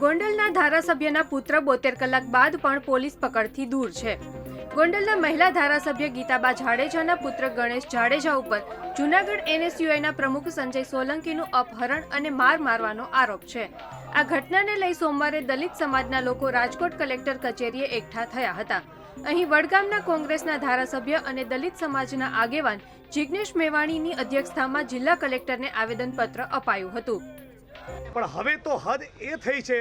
ગોંડલના ધારાસભ્યના પુત્ર બોતેર કલાક બાદ પણ પોલીસ પકડથી દૂર છે. ગોંડલના મહિલા ધારાસભ્ય ગીતાબા જાડેજાના પુત્ર ગણેશ જાડેજા ઉપર જૂનાગઢ એનએસયુઆઈના પ્રમુખ સંજય સોલંકીનું અપહરણ અને માર મારવાનો આરોપ છે. આ ઘટનાને લઈ સોમવારે દલિત સમાજના લોકો રાજકોટ કલેક્ટર કચેરીએ એકઠા થયા હતા. અહીં વડગામના કોંગ્રેસના ધારાસભ્ય અને દલિત સમાજના આગેવાન જિજ્ઞેશ મેવાણીની અધ્યક્ષતામાં જિલ્લા કલેક્ટરને આવેદનપત્ર અપાયું હતું. પણ હવે તો હદ એ થઈ છે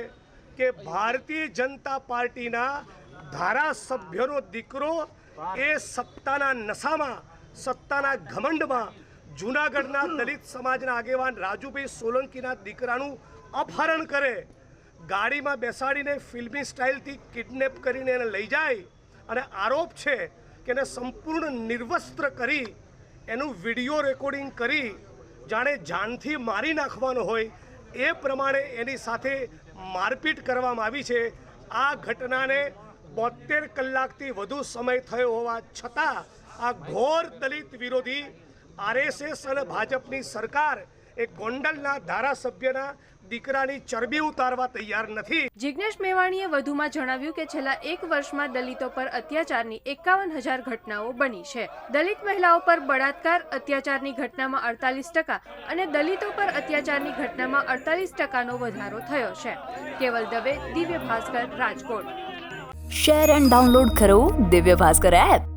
કે ભારતીય જનતા પાર્ટીના ધારાસભ્યનો દીકરો એ સત્તાના નશામાં, સત્તાના ઘમંડમાં જૂનાગઢના દલિત સમાજના આગેવાન રાજુભાઈ સોલંકીના દીકરાનું અપહરણ કરે. ગાડીમાં બેસાડીને ફિલ્મી સ્ટાઇલથી કિડનેપ કરીને એને લઈ જાય અને આરોપ છે કે એને સંપૂર્ણ નિર્વસ્ત્ર કરી, એનું વીડિયો રેકોર્ડિંગ કરી, જાણે જાનથી મારી નાખવાનો હોય એ પ્રમાણે એની સાથે મારપીટ કરવામાં આવી છે. આ ઘટનાને બોતેર કલાકથી વધુ સમય થયો હોવા છતાં આ ઘોર દલિત વિરોધી આરએસએસ અને ભાજપની સરકાર એ ગોંડલના ધારાસભ્યના દીકરાની ચરબી ઉતારવા તૈયાર નથી. જિજ્ઞેશ મેવાણીએ વધુમાં જણાવ્યું કે છેલ્લા એક વર્ષમાં દલિતો પર અત્યાચારની એકાવન હજાર ઘટનાઓ બની છે. દલિત મહિલાઓ પર બળાત્કાર અત્યાચારની ઘટનામાં અડતાલીસ ટકા અને દલિતો પર અત્યાચારની ઘટનામાં અડતાલીસ ટકાનો વધારો થયો છે. Keval Dave Divya Bhaskar Rajkot. Share and download કરો દિવ્ય ભાસ્કર એપ